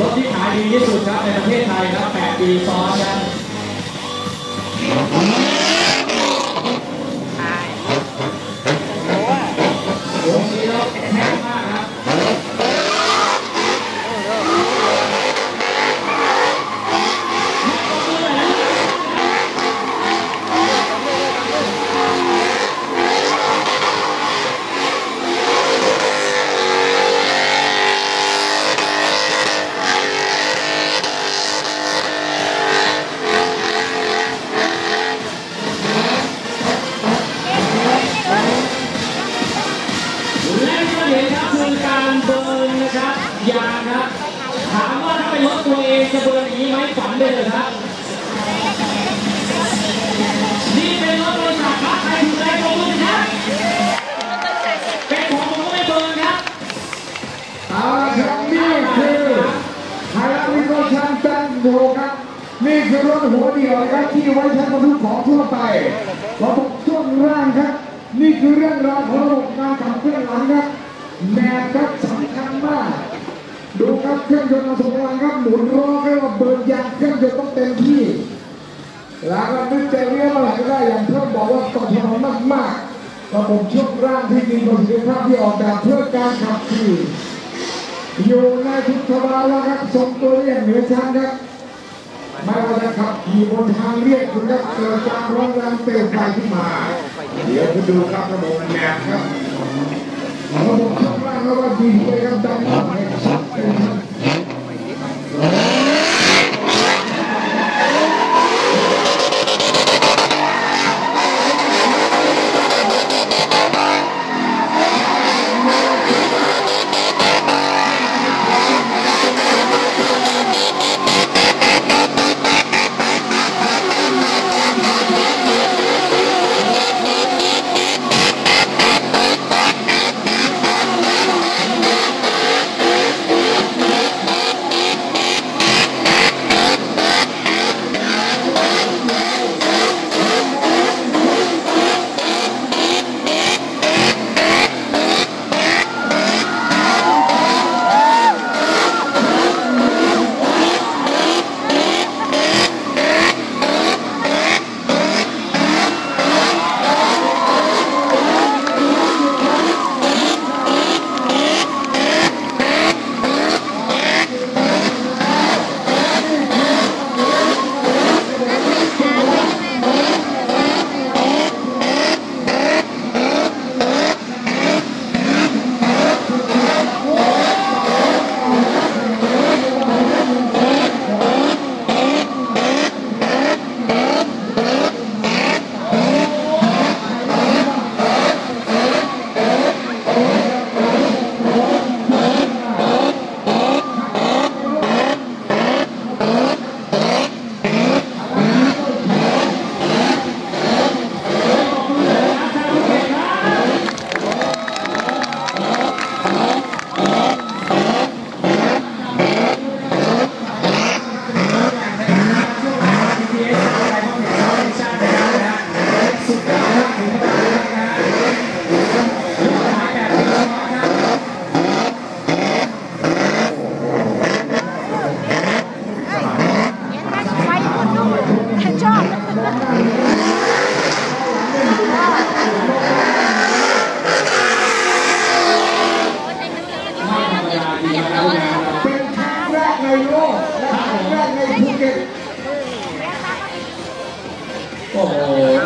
รถที่ขายดีที่สุดครับในประเทศไทยครับ 8 ปีซ้อนครับ ยาครับถามว่าถ้าเป็นรถตัวเองจะเบิร์นอย่างนี้ไหมฝันได้เลยครับนี่เป็นรถบริษัทครับใครถูกใจตรงมือครับเป็นของผมก็ไม่เบิร์นครับเอาละครับนี่คือไฮรักวิโกชันจันโบครับนี่คือรถหัวเดียวครับที่ไว้ใช้บรรทุกของทั่วไประบบช่วงล่างครับ นี่คือเรื่องราวของระบบการขับเคลื่อนหลังครับแนวครับสำคัญมาก ดูครับเครื่องยนต์เราส่งพลังครับหมุนล้อให้ว่าเบิร์นยางเครื่องยนต์ต้องเต็มที่แล้วก็นึกจะเลี้ยวเมื่อไรก็ได้อย่างเพื่อนบอกว่าตอบสนองมากๆระบบช่วงล่างที่มีประสิทธิภาพที่ออกแบบเพื่อการขับขี่อยู่ในทุกสภาวะครับทรงตัวเรียกเหนือชั้นครับไม่ว่าจะขับขี่บนทางเรียบหรือเกิดการร้องแรงเปลวไฟขึ้นมา เดี๋ยวคุณดูครับระบบแนบครับระบบช่วงล่างแล้วก็ดีเลยครับดัง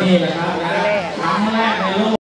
นี่แหละครับ